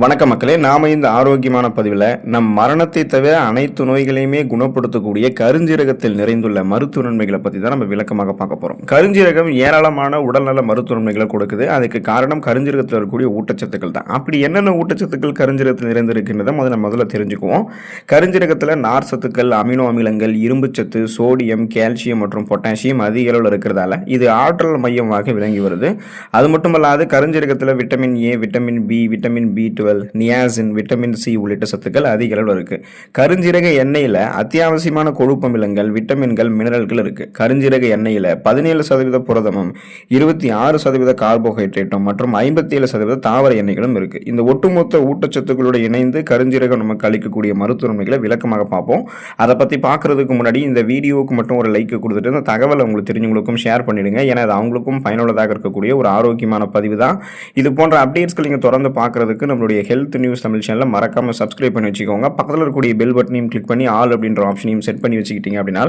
வணக்க மக்களே நாம இந்த ஆரோக்கியமான பதிவில் நம் மரணத்தை தவிர அனைத்து நோய்களையுமே குணப்படுத்தக்கூடிய கருஞ்சீரகத்தில் நிறைந்துள்ள மருத்துவ நன்மைகளை பற்றி தான் நம்ம விளக்கமாக பார்க்க போகிறோம் கருஞ்சீரகம் ஏராளமான உடல்நல மருத்துவ நன்மைகளை கொடுக்குது. அதுக்கு காரணம் கருஞ்சீரகத்தில் இருக்கக்கூடிய ஊட்டச்சத்துக்கள் தான். அப்படி என்னென்ன ஊட்டச்சத்துக்கள் கருஞ்சீரகத்தில் நிறைந்திருக்கின்றதை முதல்ல முதல்ல தெரிஞ்சுக்குவோம். கருஞ்சீரகத்தில் நார் சத்துக்கள் அமினோ அமிலங்கள் இரும்புச்சத்து சோடியம் கால்சியம் மற்றும் பொட்டாசியம் அதிக அளவில் இருக்கிறதால இது ஆற்றல் மையமாக விளங்கி வருது. அது மட்டுமல்லாது கருஞ்சீரகத்தில் vitamin A vitamin B vitamin B twelve niacin vitamin C உள்ளிட்ட சத்துக்கள் அதிக அளவில் இருக்கு. கருஞ்சீரக எண்ணெயில் அத்தியாவசியமான கொழுப்பமிலங்கள் விட்டமின்கள் மினரல்கள் இருக்கு. கருஞ்சீரக எண்ணெயில் பதினேழு சதவீத புரதமும் இருபத்தி ஆறு சதவீத கார்போஹைட்ரேட்டும் மற்றும் ஐம்பத்தி ஏழு சதவீத தாவர எண்ணெய்களும் இருக்கு. இந்த ஒட்டுமொத்த ஊட்டச்சத்துக்களோடு இணைந்து கருஞ்சீரகம் நமக்கு அளிக்கக்கூடிய மருத்துவமைகளை விளக்கமாக பார்ப்போம். அதை பற்றி பாக்குறதுக்கு முன்னாடி இந்த வீடியோவுக்கு மட்டும் ஒரு லைக் கொடுத்துட்டு இந்த தகவலை உங்களுக்கு தெரிஞ்சவங்களுக்கும் ஷேர் பண்ணிடுங்க. ஏன்னா அது அவங்களுக்கும் பயனுள்ளதாக இருக்கக்கூடிய ஒரு ஆரோக்கியமான பதிவு தான். இது போன்ற அப்டேட்ஸ்கள் நீங்கள் தொடர்ந்து பார்க்கறதுக்கு நம்மளுடைய ஹெல்த் நியூஸ் தமிழ் சேனலை மறக்காம சப்ஸ்கிரைப் பண்ணி வச்சுக்கோங்க. பக்கத்தில் இருக்கக்கூடிய பெல் பட்டனையும் கிளிக் பண்ணி ஆல் அப்படின்ற ஆப்ஷனையும் செட் பண்ணி வச்சுக்கிட்டீங்க அப்படின்னா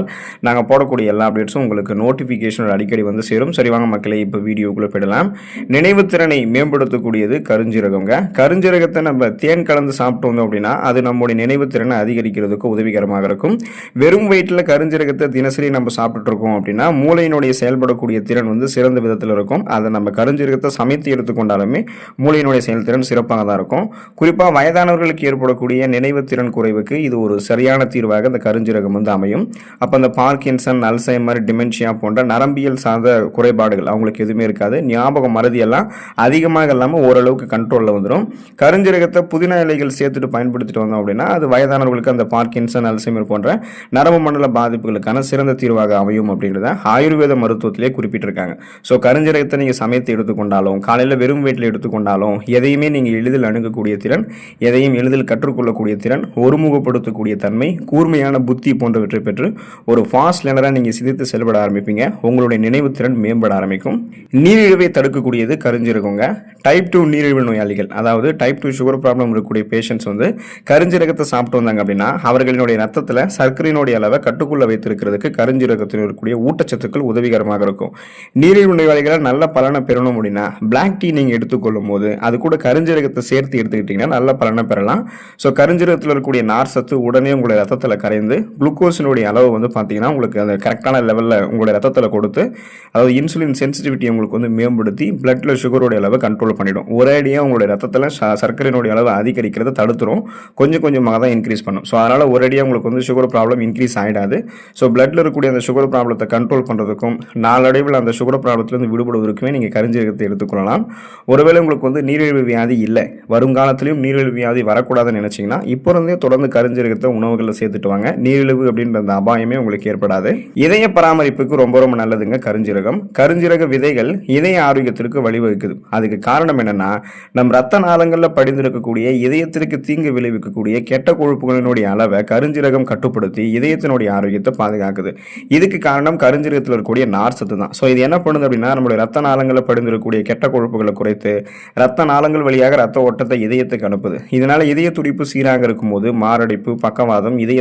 நாங்கள் போடக்கூடிய எல்லா அப்டேட்ஸும் உங்களுக்கு நோட்டிஃபிகேஷன் அடிக்கடி வந்து சேரும். சரி வாங்க மக்களை இப்போ வீடியோக்குள்ளே போயிடலாம். நினைவுத்திறனை மேம்படுத்தக்கூடியது கருஞ்சீரகங்க. கருஞ்சீரகத்தை நம்ம தேன் கலந்து சாப்பிட்டு வந்தோம் அப்படின்னா அது நம்முடைய நினைவுத்திறனை அதிகரிக்கிறதுக்கு உதவிகரமாக இருக்கும். வெறும் வயிற்றில் கருஞ்சீரகத்தை தினசரி நம்ம சாப்பிட்டுட்டு இருக்கோம் அப்படின்னா மூளையினுடைய செயல்படக்கூடிய திறன் வந்து சிறந்த விதத்தில் இருக்கும். அதை நம்ம கருஞ்சீரகத்தை சமைத்து எடுத்துக்கொண்டாலுமே மூளையினுடைய செயல்திறன் சிறப்பாக தான் இருக்கும். குறிப்பாக வயதானவர்களுக்கு ஏற்படக்கூடிய நினைவு திறன் குறைவுக்கு இது ஒரு சரியான தீர்வாக இந்த கருஞ்சீரகம் வந்து அமையும். அப்போ அந்த பார்க்கின்சன் அல்சைமர் டிமென்ஷியா போன்ற நரம்பியல் சார்ந்த குறைபாடுகள் அவங்களுக்கு எதுவுமே இருக்காது. ஞாபகம் மறதியெல்லாம் அதிகமாக இல்லாமல் ஓரளவுக்கு கண்ட்ரோலில் வந்துடும் கருஞ்சீரகத்தை புதினா இலைகள் சேர்த்துட்டு பயன்படுத்திட்டு வந்தோம் அப்படின்னா அது வயதானவர்களுக்கு அந்த பார்க்கின்சன் அல்சைமர் போன்ற நரம்பு மண்டல பாதிப்புகளுக்கான சிறந்த தீர்வாக அமையும் அப்படின்றத ஆயுர்வேத மருத்துவத்திலே குறிப்பிட்டிருக்காங்க. ஸோ கருஞ்சீரகத்தை நீங்கள் சமைத்து எடுத்துக்கொண்டாலும் காலையில் வெறும் வீட்டில் எடுத்துக்கொண்டாலும் எதையுமே நீங்கள் எளிதில் அணுகக்கூடிய திறன் எதையும் எளிதில் கற்றுக்கொள்ளக்கூடிய திறன் ஒருமுகப்படுத்தக்கூடிய தன்மை கூர்மையான புத்தி போன்றவற்றை பெற்று ஒரு ஃபாஸ்ட் லேனராக நீங்கள் சிந்தித்து செயல்பட ஆரம்பிப்பீங்க. உங்களுடைய நினைவு திறன் மேம்பட ஆரம்பிக்கும். நீரிழிவை தடுக்கக்கூடியது கருஞ்சிருக்குங்க. டைப் டூ நீரிழிவு நோயாளிகள் அதாவது டைப் டூ சுகர் ப்ராப்ளம் இருக்கக்கூடிய பேஷண்ட்ஸ் வந்து கருஞ்சிரகத்தை சாப்பிட்டு வந்தாங்க அப்படின்னா அவர்களினுடைய ரத்தத்தில் சர்க்கரையினுடைய அளவை கட்டுக்குள்ள வைத்திருக்கிறதுக்கு கருஞ்சிரகத்தில் இருக்கக்கூடிய ஊட்டச்சத்துக்கள் உதவிகரமாக இருக்கும். நீரிழிவு நோயாளிகளை நல்ல பலனை பெறணும் அப்படின்னா பிளாக் டீ நீங்கள் எடுத்துக்கொள்ளும் போது அது கூட கருஞ்சிரகத்தை சேர்த்து எடுத்துக்கிட்டிங்கன்னா நல்ல பலனை பெறலாம். ஸோ கருஞ்சீரகத்தில் இருக்கக்கூடிய நார் சத்து உடனே உங்களுடைய ரத்தத்தில் கரைந்து குளுக்கோஸினுடைய அளவு வந்து பார்த்திங்கன்னா உங்களுக்கு அந்த கரெக்டான லெவலில் உங்களுடைய ரத்தத்தில் கொடுத்து அதாவது இன்சுலின் சென்சிட்டிவிட்டி உங்களுக்கு வந்து மேம்படுத்தி பிளட்டில் சுகருடைய அளவை கண்ட்ரோல் பண்ணிடும். ஒரேடியாக உங்களுடைய ரத்தத்தில் ச- சர்க்கரையினுடைய அளவு அதிகரிக்கிறத தடுத்துரும். கொஞ்சம் கொஞ்சமாக தான் இன்க்ரீஸ் பண்ணும். ஸோ அதனால் ஒரேடியாக உங்களுக்கு வந்து சுகர் ப்ராப்ளம் இன்க்ரீஸ் ஆகிடாது ஸோ பிளட்ல இருக்கக்கூடிய அந்த சுகர் ப்ராப்ளத்தை கண்ட்ரோல் பண்ணுறதுக்கும் நாளடைவில் அந்த சுகர் ப்ராப்ளத்திலேருந்து விடுபடுவதற்குமே நீங்கள் கருஞ்சீரகத்தை எடுத்துக்கொள்ளலாம். ஒருவேளை உங்களுக்கு வந்து நீரிழிவு வியாதி இல்லை. வருங்காலத்திலையும் நீரிழிவு வியாதி வரக்கூடாதுன்னு நினைச்சீங்கன்னா இப்போ இருந்தே தொடர்ந்து கருஞ்சீரகத்தை உணவுகளில் சேர்த்துட்டு வாங்க நீரிழிவு அப்படின்ற அந்த அபாயமே உங்களுக்கு ஏற்படாது. இதய பராமரிப்புக்கு ரொம்ப ரொம்ப நல்லதுங்க கருஞ்சீரகம். கருஞ்சீரக விதைகள் இதய ஆரோக்கியத்திற்கு வழிவகுக்குது. அதுக்கு காரணம் என்னன்னா நம் ரத்த நாளங்களில் படிந்திருக்கக்கூடிய இதயத்திற்கு தீங்கு விளைவிக்கக்கூடிய கெட்ட கொழுப்புகளினுடைய அளவை கருஞ்சீரகம் கட்டுப்படுத்தி இதயத்தினுடைய ஆரோக்கியத்தை பாதுகாக்குது. இதுக்கு காரணம் கருஞ்சீரகத்தில் இருக்கக்கூடிய நார் சத்து தான். ஸோ இது என்ன பண்ணுது அப்படின்னா நம்மளுடைய ரத்த நாளங்களில் படிந்திருக்கக்கூடிய கெட்ட கொழுப்புகளை குறைத்து ரத்த நாளங்கள் வழியாக ரத்த ரத்தத்தை இதயத்துக்கு அனுப்புது. இதனால் இதய துடிப்பு சீராக இருக்கும்போது மாரடைப்பு பக்கவாதம் இதய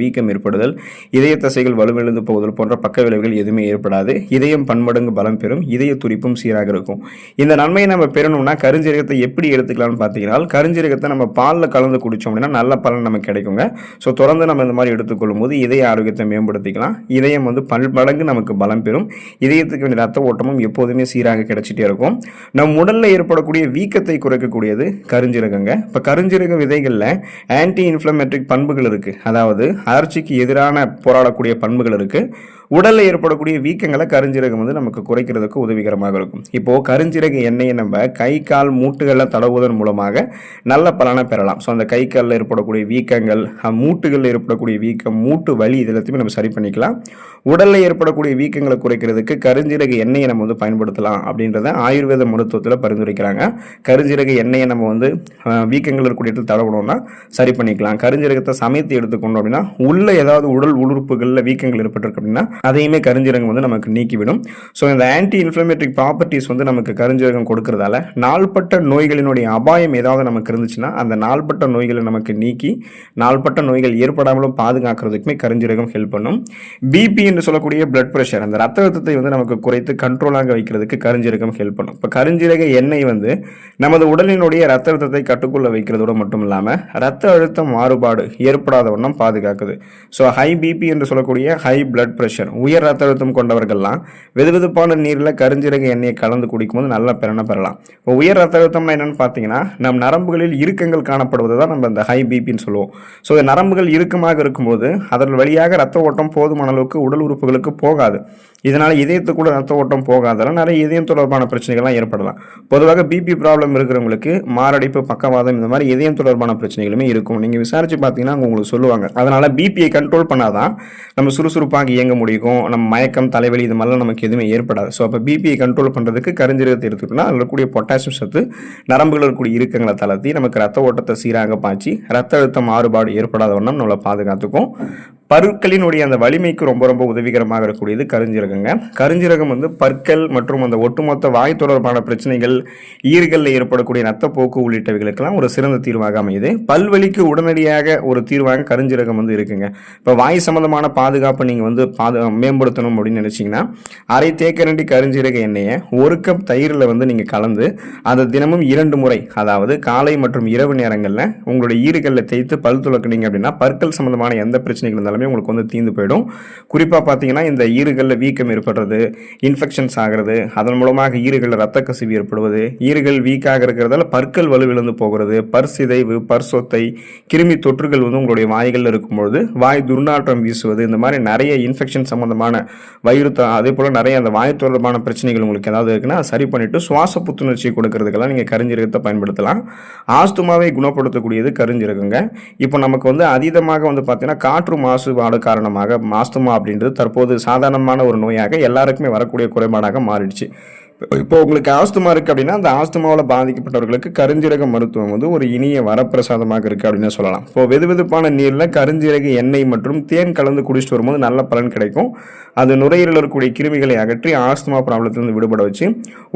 வீக்கம் ஏற்படுதல் இதய தசைகள் வலுவிழந்து போகுதல் போன்ற பக்க விளைவுகள் எதுவுமே ஏற்படாது. இதயம் பன்மடங்கு பலம் பெறும் இதய துடிப்பும் சீராக இருக்கும். இந்த நன்மையை நம்ம பெறணும்னா கருஞ்சீரகத்தை எப்படி எடுத்துக்கலாம்னு பார்த்தீங்கன்னா கருஞ்சீரகத்தை நம்ம பாலில் கலந்து குடித்தோம் அப்படின்னா நல்ல பலன் நமக்கு கிடைக்குங்க. ஸோ தொடர்ந்து நம்ம இந்த மாதிரி எடுத்துக்கொள்ளும் போது இதய ஆரோக்கியத்தை மேம்படுத்திக்கலாம். இதயம் வந்து பல் மடங்கு நமக்கு பலம் பெறும். இதயத்துக்கு வேண்டிய ரத்த ஓட்டமும் எப்போதுமே சீராக கிடைச்சிட்டே இருக்கும். நம் உடலில் ஏற்படக்கூடிய வீக்கத்தை குறைக்கக்கூடியது கருஞ்சீரகங்க இப்போ கருஞ்சீரக விதைகளில் ஆன்டி இன்ஃப்ளமேட்ரிக் பண்புகள் இருக்குது அதாவது அலர்ச்சிக்கு எதிரான போராடக்கூடிய பண்புகள் இருக்குது உடலில் ஏற்படக்கூடிய வீக்கங்களை கருஞ்சீரகம் வந்து நமக்கு குறைக்கிறதுக்கு உதவிகரமாக இருக்கும். இப்போது கருஞ்சீரக எண்ணெயை நம்ம கை கால் மூட்டுகளில் தடவுவதன் மூலமாக நல்ல பலனை பெறலாம். ஸோ அந்த கை காலில் ஏற்படக்கூடிய வீக்கங்கள் மூட்டுகளில் ஏற்படக்கூடிய வீக்கம் மூட்டு வலி இது எல்லாத்தையுமே நம்ம சரி பண்ணிக்கலாம். உடலில் ஏற்படக்கூடிய வீக்கங்களை குறைக்கிறதுக்கு கருஞ்சீரக எண்ணெயை நம்ம வந்து பயன்படுத்தலாம் அப்படின்றத ஆயுர்வேத மருத்துவத்தில் பரிந்துரைக்கிறாங்க. கருஞ்சீரக எண்ணெயை நம்ம வந்து வீக்கங்கள் இருக்கக்கூடிய இடத்துல தடவணும்னா சரி பண்ணிக்கலாம். கருஞ்சீரகத்தை சமைத்து எடுத்துக்கொண்டோம் அப்படின்னா உள்ள ஏதாவது உடல் உறுப்புகளில் வீக்கங்கள் ஏற்பட்டிருக்கு அப்படின்னா அதையுமே கருஞ்சீரகம் வந்து நமக்கு நீக்கிவிடும். ஸோ இந்த ஆன்டி இன்ஃப்ளமேட்டரி ப்ராப்பர்ட்டிஸ் வந்து நமக்கு கருஞ்சீரகம் கொடுக்கறதால நாள்பட்ட நோய்களினுடைய அபாயம் ஏதாவது நமக்கு இருந்துச்சுன்னா அந்த நாள்பட்ட நோய்களை நமக்கு நீக்கி நாள்பட்ட நோய்கள் ஏற்படாமலும் பாதுகாக்கிறதுக்குமே கருஞ்சீரகம் ஹெல்ப் பண்ணும். பிபி என்று சொல்லக்கூடிய பிளட் ப்ரெஷர் அந்த ரத்த அழுத்தத்தை வந்து நமக்கு குறைத்து கண்ட்ரோலாக வைக்கிறதுக்கு கருஞ்சீரகம் ஹெல்ப் பண்ணும். இப்போ கருஞ்சீரக எண்ணெய் வந்து நமது உடலினுடைய ரத்த அழுத்தத்தை கட்டுக்குள்ள வைக்கிறதோடு மட்டும் இல்லாமல் ரத்த அழுத்தம் மாறுபாடு ஏற்படாத வண்ணம் பாதுகாக்குது. ஸோ ஹை பிபி என்று சொல்லக்கூடிய ஹை பிளட் ப்ரெஷர் உயர் ரத்த அழுத்தம் கொண்டவர்கள்லாம் வெதுவெதுப்பான நீரில் கருஞ்சீரக எண்ணெயை கலந்து குடிக்கும்போது நல்ல பலனை பெறலாம். இப்போ உயர் ரத்த அழுத்தம்னா என்னென்னு பார்த்தீங்கன்னா நம் நரம்புகளில் இறுக்கங்கள் காணப்படுவது தான் நம்ம இந்த ஹை பிபின்னு சொல்லுவோம். ஸோ இந்த நரம்புகள் இறுக்கமாக இருக்கும்போது அதன் வழியாக ரத்த ஓட்டம் போதுமான அளவுக்கு உடல் உறுப்புகளுக்கு போகாது. இதனால் இதயத்துக்கூட ரத்த ஓட்டம் போகாதெல்லாம் நிறைய இதயம் தொடர்பான பிரச்சனைகள்லாம் ஏற்படலாம். பொதுவாக பிபி ப்ராப்ளம் இருக்கிறவங்களுக்கு மாரடைப்பு பக்கவாதம் இந்த மாதிரி இதயம் தொடர்பான பிரச்சனைகளுமே இருக்கும். நீங்கள் விசாரித்து பார்த்தீங்கன்னா அவங்க உங்களுக்கு சொல்லுவாங்க. அதனால் பிபியை கண்ட்ரோல் பண்ணாதான் நம்ம சுறுசுறுப்பாக இயங்க முடியும். நம்ம மயக்கம் தலைவலி இது மாதிரிலாம் நமக்கு எதுவுமே ஏற்படாது. ஸோ அப்போ பிபியை கண்ட்ரோல் பண்ணுறதுக்கு கருஞ்சீரகத்தை எடுத்துக்கிட்டோம்னா அதில் இருக்கக்கூடிய பொட்டாசியம் சத்து நரம்புகள் இருக்கக்கூடிய இருக்கங்களை தளர்த்தி நமக்கு ரத்த ஓட்டத்தை சீராக பாய்ச்சி ரத்த அழுத்தம் மாறுபாடு ஏற்படாத வண்ணம் நம்மளை பாதுகாத்துக்கும். பற்களினுடைய அந்த வலிமைக்கு ரொம்ப ரொம்ப உதவிகரமாக இருக்கக்கூடியது கருஞ்சீரகங்க. கருஞ்சீரகம் வந்து பற்கள் மற்றும் அந்த ஒட்டுமொத்த வாய் தொடர்பான பிரச்சனைகள் ஈர்களில் ஏற்படக்கூடிய நத்தப்போக்கு உள்ளிட்டவைகளுக்கெல்லாம் ஒரு சிறந்த தீர்வாக அமையுது. பல்வலிக்கு உடனடியாக ஒரு தீர்வாக கருஞ்சீரகம் வந்து இருக்குங்க. இப்போ வாய் சம்பந்தமான பாதுகாப்பை நீங்கள் வந்து பாது மேம்படுத்தணும் அப்படின்னு நினச்சிங்கன்னா அரை தேக்கரண்டி கருஞ்சீரக எண்ணெயை ஒரு கப் தயிரில் வந்து நீங்கள் கலந்து அதை தினமும் இரண்டு முறை அதாவது காலை மற்றும் இரவு நேரங்களில் உங்களுடைய ஈறுகளில் தேய்த்து பல் துளக்குனீங்க அப்படின்னா பற்கள் சம்பந்தமான எந்த பிரச்சனைகள் இருந்தாலும் உங்களுக்கு வந்து தீர்ந்து போயிடும். குறிப்பாக பார்த்தீங்கன்னா இந்த ஈறுகளில் வீக்கம் ஏற்படுறது இன்ஃபெக்ஷன்ஸ் ஆகிறது அதன் மூலமாக ஈறுகளில் ரத்த கசிவு ஏற்படுவது ஈறுகள் வீக்காக இருக்கிறதால பற்கள் வலுவிழந்து போகிறது பர் சிதைவு பர் சொத்தை கிருமி தொற்றுகள் வந்து உங்களுடைய வாய்களில் இருக்கும்பொழுது வாய் துர்நாற்றம் வீசுவது இந்த மாதிரி நிறைய இன்ஃபெக்ஷன் சம்மந்தமான வயிறு அதே போல் நிறைய அந்த வாய் தொடர்பான பிரச்சனைகள் உங்களுக்கு ஏதாவது இருக்குன்னா சரி பண்ணிட்டு சுவாச புத்துணர்ச்சியை கொடுக்கறதுக்கெல்லாம் நீங்கள் கரிஞ்சீரகத்தை பயன்படுத்தலாம். ஆஸ்துமாவை குணப்படுத்தக்கூடியது கருஞ்சீரகங்க. இப்போ நமக்கு வந்து அதீதமாக வந்து பார்த்தீங்கன்னா காற்று மாசு மாசுபாடு காரணமாக மாஸ்துமா அப்படின்றது தற்போது சாதாரணமான ஒரு நோயாக எல்லாருக்குமே வரக்கூடிய குறைபாடாக மாறிடுச்சு. இப்போ உங்களுக்கு ஆஸ்துமா இருக்கு அப்படின்னா அந்த ஆஸ்துமாவில் பாதிக்கப்பட்டவர்களுக்கு கருஞ்சீரக மருத்துவம் வந்து ஒரு இனிய வரப்பிரசாதமாக இருக்கு அப்படின்னு சொல்லலாம். இப்போ வெதுவெதுப்பான நீரில் கருஞ்சீரக எண்ணெய் மற்றும் தேன் கலந்து குடிச்சிட்டு வரும்போது நல்ல பலன் கிடைக்கும். அது நுரையீரலில் இருக்கக்கூடிய கிருமிகளை அகற்றி ஆஸ்துமா ப்ராப்ளத்திலிருந்து விடுபட வச்சு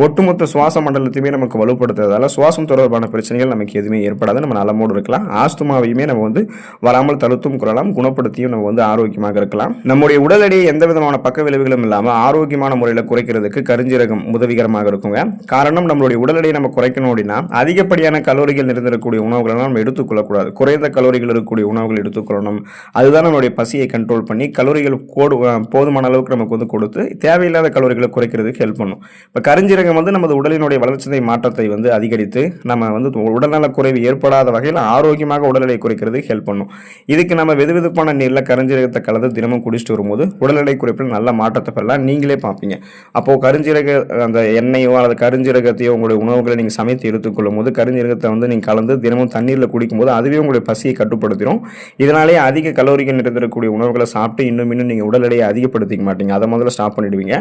ஒட்டுமொத்த சுவாச மண்டலத்தையுமே நமக்கு வலுப்படுத்துறதால சுவாசம் தொடர்பான பிரச்சனைகள் நமக்கு எதுவுமே ஏற்படாது. நம்ம நலமோடு இருக்கலாம். ஆஸ்துமாவையுமே நம்ம வந்து வராமல் தடுத்தும் கொள்ளலாம் குணப்படுத்தியும் நம்ம வந்து ஆரோக்கியமாக இருக்கலாம். நம்முடைய உடல் எடையை எந்த விதமான பக்க விளைவுகளும் இல்லாமல் ஆரோக்கியமான முறையில் குறைக்கிறதுக்கு கருஞ்சீரகம் உதவிகரமாக இருக்குங்க. காரணம் நம்மளுடைய உடல் எடையை நம்ம குறைக்கணும் அப்படின்னா அதிகப்படியான கலோரிகள் நிறைந்திருக்கக்கூடிய உணவுகளை நம்ம எடுத்துக்கொள்ளக்கூடாது குறைந்த கலோரிகள் இருக்கக்கூடிய உணவுகள் எடுத்துக்கொள்ளணும் அதுதான் நம்மளுடைய பசியை கண்ட்ரோல் பண்ணி கலோரிகள் கோடு போதுமான அளவுக்கு நமக்கு வந்து கொடுத்து தேவையில்லாத கலோரிகளை குறைக்கிறதுக்கு ஹெல்ப் பண்ணும். இப்போ கரிஞ்சீரகம் வந்து நமது உடலினுடைய வளர்ச்சிதை மாற்றத்தை வந்து அதிகரித்து நம்ம வந்து உடல்நல குறைவு ஏற்படாத வகையில் ஆரோக்கியமாக உடல் எடை குறைக்கிறதுக்கு ஹெல்ப் பண்ணும். இதுக்கு நம்ம வெது வெதுப்பான நீரில் கரிஞ்சீரகத்தை கலந்து தினமும் குடிச்சிட்டு வரும்போது உடல் எடை குறைப்பில் நல்ல மாற்றத்தை பெறலாம். நீங்களே பார்ப்பீங்க. அப்போது கருஞ்சீரக அந்த எண்ணெயோ அல்லது கருஞ்சீரகத்தையோ உங்களுடைய உணவுகளை நீங்கள் சமைத்து எடுத்துக்கொள்ளும் போது கருஞ்சீரகத்தை வந்து நீங்கள் கலந்து தினமும் தண்ணீரில் குடிக்கும்போது அதுவே உங்களுடைய பசியை கட்டுப்படுத்திடும் இதனாலே அதிக கலோரிகள் நிறைந்திருக்கக்கூடிய உணவுகளை சாப்பிட்டு இன்னும் இன்னும் நீங்கள் உடல் எடையை அதிகப்படுத்திக்க மாட்டீங்க. அதை முதல்ல ஸ்டாப் பண்ணிடுவீங்க.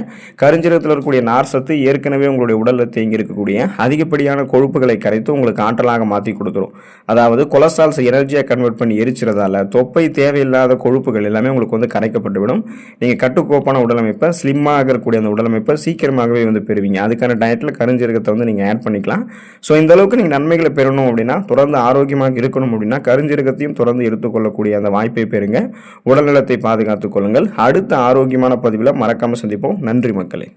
கருஞ்சீரகத்தில் இருக்கக்கூடிய நார் சத்து ஏற்கனவே உங்களுடைய உடலில் தேங்கி இருக்கக்கூடிய அதிகப்படியான கொழுப்புகளை கரைத்து உங்களுக்கு ஆற்றலாக மாற்றி கொடுத்துரும். அதாவது கொலஸ்ட்ரால்ஸ் எனர்ஜியாக கன்வெர்ட் பண்ணி எரிச்சிறதால தொப்பை தேவையில்லாத கொழுப்புகள் எல்லாமே உங்களுக்கு வந்து கரைக்கப்பட்டு விடும் நீங்கள் கட்டுக்கோப்பான உடலமைப்பை ஸ்லிம்மாக இருக்கக்கூடிய அந்த உடலமைப்பை சீக்கிரமாகவே வந்து பெறுவீங்க அதுக்கான டயட்டில் கருஞ்சீரகத்தை வந்து நீங்கள் ஆட் பண்ணிக்கலாம். ஸோ இந்த அளவுக்கு நீங்கள் நன்மைகளை பெறணும் அப்படின்னா தொடர்ந்து ஆரோக்கியமாக இருக்கணும் அப்படின்னா கருஞ்சீரகத்தையும் தொடர்ந்து எடுத்துக்கொள்ளக்கூடிய அந்த வாய்ப்பை பெறுங்க. உடல்நலத்தை பாதுகாத்துக் கொள்ளுங்கள். அடுத்த ஆரோக்கியமான பதிவில் மறக்காமல் சந்திப்போம். நன்றி மக்களே.